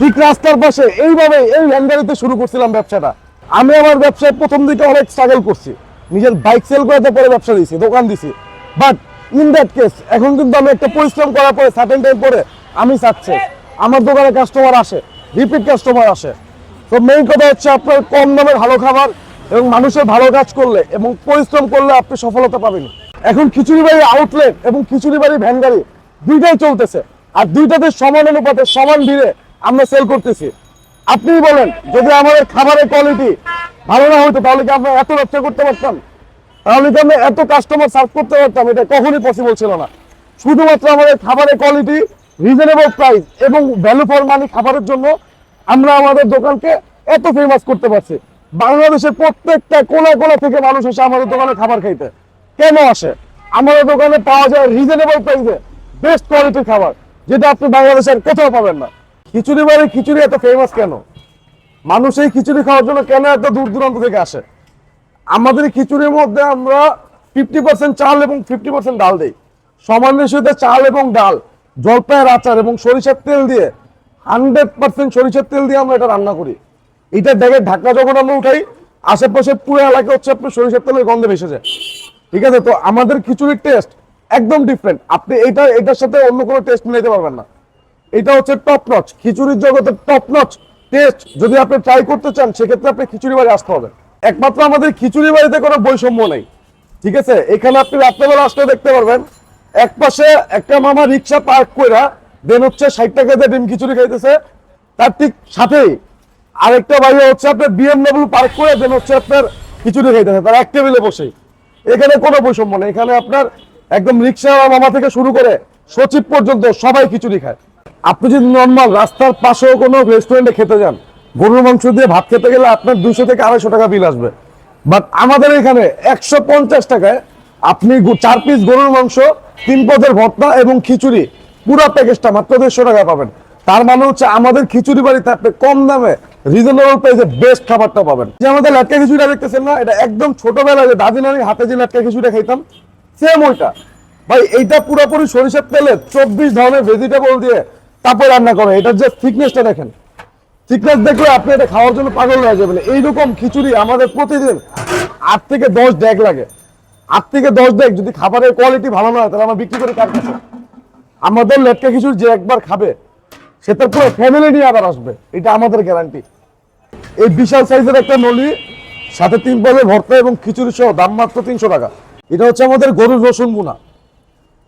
ঠিক রাস্তার পাশে এইভাবে এই ভ্যানগাড়িতে শুরু করছিলাম ব্যবসাটা। আমি আমার ব্যবসায় প্রথম দিকে অনেক স্ট্রাগল করছি। নিজের বাইক সেল করে পরে ব্যবসা দিয়েছি, দোকান দিছি বাট ইন দ্যাট কেস এখন কিন্তু আমি একটা পরিশ্রম করার পরে সার্টেন টাইম পরে আমি সাকসেস আমার দোকানে কাস্টমার আসে রিপিট কাস্টমার আসে। তো মেইন কথা হচ্ছে আপনার কম দামে ভালো খাবার এবং মানুষের ভালো কাজ করলে এবং পরিশ্রম করলে আপনি সফলতা পাবেন। এখন খিচুড়ি বাড়ি আউটলেট এবং খিচুড়ি বাড়ি ভ্যান গাড়ি দুইটাই চলতেছে। আর দুইটাতে সমান অনুপাতে সমান ভিড়ে আমরা সেল করতেছি। আপনি বলেন, যদি আমাদের খাবারের কোয়ালিটি ভালো না হতো, তাহলে কি আমরা এত ব্যবসা করতে পারতাম? তাহলে কি আমরা এত কাস্টমার সার্ভ করতে পারতাম? এটা কখনই পসিবল ছিল না। শুধুমাত্র আমাদের খাবারের কোয়ালিটি রিজনেবল প্রাইস এবং ভ্যালু ফর মানি খাবারের জন্য আমরা আমাদের দোকানকে এত ফেমাস করতে পারছি। বাংলাদেশের প্রত্যেকটা কোনা কোনা থেকে মানুষ এসে আমাদের দোকানে খাবার খাইতে। কেন আসে? আমাদের দোকানে পাওয়া যায় রিজনেবল প্রাইসে বেস্ট কোয়ালিটির খাবার, যেটা আপনি বাংলাদেশের কোথাও পাবেন না। খিচুড়ি বাড়ি খিচুড়ি এত ফেমাস কেন? মানুষ এই খিচুড়ি খাওয়ার জন্য কেন এত দূর দূরান্ত থেকে আসে? আমাদের খিচুড়ির মধ্যে আমরা ফিফটি পার্সেন্ট চাল এবং ফিফটি পার্সেন্ট ডাল দিই। সমান রেশিওতে চাল এবং ডাল, জলপাইয়ের আচার এবং সরিষার তেল দিয়ে হান্ড্রেড পার্সেন্ট সরিষার তেল দিয়ে আমরা এটা রান্না করি। এটা দেখে ঢাকা যখন আমরা উঠাই আশেপাশে পুরো এলাকা হচ্ছে আপনার সরিষার তেলের গন্ধে ভেসে যায়। ঠিক আছে? তো আমাদের খিচুড়ির টেস্ট একদম ডিফারেন্ট আপনি এটা, এটার সাথে অন্য কোনো টেস্ট মিলাইতে পারবেন না। এটা হচ্ছে টপ নচ খিচুড়ির জগতের টপ নচ টেস্ট যদি আপনি ট্রাই করতে চান, সেক্ষেত্রে আপনি খিচুড়ি বাড়ি আসতে হবে। একমাত্র আমাদের খিচুড়ি বাড়িতে কোনো বৈষম্য নেই। ঠিক আছে? এখানে আপনি রাত্রেবেলা আসলে দেখতে পারবেন, এক পাশে একটা মামা রিক্সা পার্ক কইরা দেন হচ্ছে ষাট টাকা দিয়ে ডিম খিচুড়ি খাইতেছে। তার ঠিক সাথেই আরেকটা বাইরে হচ্ছে আপনার বিএমডব্লিউ পার্ক করে দেন হচ্ছে আপনার খিচুড়ি খাইতেছে, তার এক টেবিলে বসে এখানে কোনো বৈষম্য নেই। এখানে আপনার একদম রিক্সা মামা থেকে শুরু করে সচিব পর্যন্ত সবাই খিচুড়ি খায়। আপনি যদি নর্মাল রাস্তার পাশেও কোনো রেস্টুরেন্টে খেতে যান, গরুর মাংস দিয়ে ভাত খেতে গেলে আপনার দুশো থেকে আড়াইশো টাকা বিল আসবে। বাট আমাদের এখানে একশো পঞ্চাশ টাকায় আপনি চার পিস গরুর মাংস, তিন পদের ভর্তা এবং খিচুড়ি, পুরো প্যাকেজটা মাত্র দেড়শো টাকা পাবেন। তার মানে হচ্ছে আমাদের খিচুড়ি বাড়িতে আপনি কম দামে রিজনেবল প্রাইসে বেস্ট খাবারটা পাবেন। যে আমাদের লাটকা খিচুড়িটা দেখতেছেন না, এটা একদম ছোটবেলায় যে দাদি নানির হাতে যে লাটকা খিচুড়িটা খাইতাম সেম ওইটা। ভাই, এইটা পুরোপুরি সরিষার তেলে চব্বিশ ধরনের ভেজিটেবল দিয়ে তারপর রান্না করে। এটার যে থিকনেসটা দেখেন। থিকনেস দেখলে আপনি এটা খাওয়ার জন্য পাগল হয়ে যাবেন। এইরকম খিচুড়ি আমাদের প্রতিদিন আট থেকে দশ ডেক লাগে। আট থেকে দশ ডেক যদি খাবারের কোয়ালিটি ভালো না হয়, তাহলে আমরা বিক্রি করি কার কাছে আমাদের লেটকা খিচুড়ি যে একবার খাবে, সে তার পুরো ফ্যামিলি নিয়ে আবার আসবে। এটা আমাদের গ্যারান্টি এই বিশাল সাইজের একটা নলি, সাথে তিন পদের ভর্তা এবং খিচুড়ি সহ দাম মাত্র তিনশো টাকা। এটা হচ্ছে আমাদের গরুর রসুন বুনা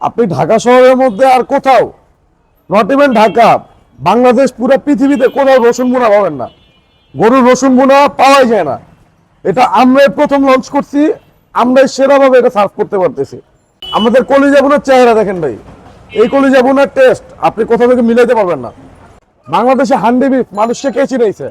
আপনি ঢাকা শহরের মধ্যে আর কোথাও নট ইভেন ঢাকা, বাংলাদেশ পুরো পৃথিবীতে কোথাও রসুন বুনা পাবেন না। গরুর রসুন বুনা পাওয়াই যায় না। এটা আমরাই প্রথম লঞ্চ করছি, আমরাই সেরাভাবে এটা সার্ভ করতে পারতেছি। আমাদের কলিজা বোনার চেহারা দেখেন ভাই। এই কলিজা বোনার টেস্ট আপনি কোথাও থেকে মিলাইতে পারবেন না। বাংলাদেশে হান্ডি বিফ মানুষকে কে চিনাইছে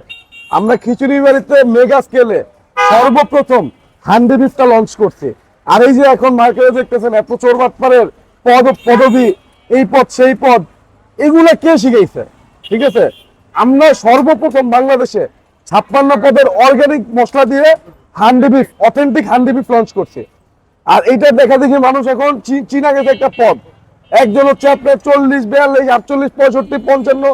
আমরা খিচুড়ি বাড়িতে মেগা স্কেলে সর্বপ্রথম হান্ডি বিফটা লঞ্চ করছি। আর এই যে এখন মার্কেটে দেখতেছেন এত চোর বাটপারের পদ পদবি, এই পদ, সেই পদ এগুলা কে শিখাইছে? ঠিক আছে? আমরা সর্বপ্রথম বাংলাদেশে ছাপ্পান্ন পদের অর্গানিক মশলা দিয়ে handi beef authentic handi beef launch করছে। আর এইটা দেখা দেখি মানুষ এখন চীনা গেছে একটা পদ। একজন হচ্ছে আপনার চল্লিশ, বিয়াল্লিশ, আটচল্লিশ, পঁয়ষট্টি, পঞ্চান্ন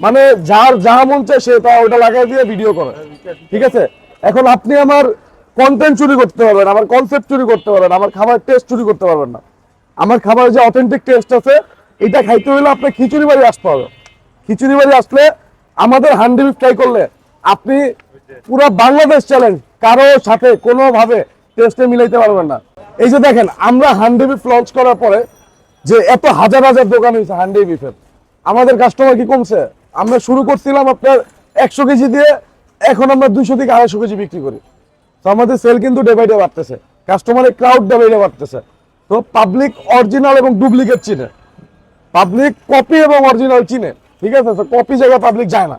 মানে যার যা মন চায় সে তা ওটা লাগাই দিয়ে ভিডিও করে। ঠিক আছে? এখন আপনি আমার কন্টেন্ট চুরি করতে পারবেন, আমার কনসেপ্ট চুরি করতে পারবেন, আমার খাবার টেস্ট চুরি করতে পারবেন না। আমার খাবারের যে অথেন্টিক টেস্ট আছে এটা খাইতে হলে আপনার খিচুড়ি বাড়ি আসতে হবে। খিচুড়ি বাড়ি আসলে আমাদের হান্ডি ট্রাই করলে আপনি পুরো বাংলাদেশ চ্যালেঞ্জ কারও সাথে কোনোভাবে টেস্টে মিলাইতে পারবেন না। এই যে দেখেন, আমরা হান্ডি বিফ লঞ্চ করার পরে যে এত হাজার হাজার দোকান হয়েছে হান্ডি বিফের আমাদের কাস্টমার কি কমছে? আমরা শুরু করছিলাম আপনার একশো কেজি দিয়ে, এখন আমরা দুইশো থেকে আড়াইশো কেজি বিক্রি করি। তো আমাদের সেল কিন্তু ডে বাই ডে বাড়তেছে। কাস্টমারের ক্রাউড ডে বাই ডে বাড়তেছে। তো পাবলিক অরিজিনাল এবং ডুপ্লিকেট চিনে। পাবলিক কপি এবং অরিজিনাল চিনে। ঠিক আছে? কপি জায়গায় পাবলিক যায় না।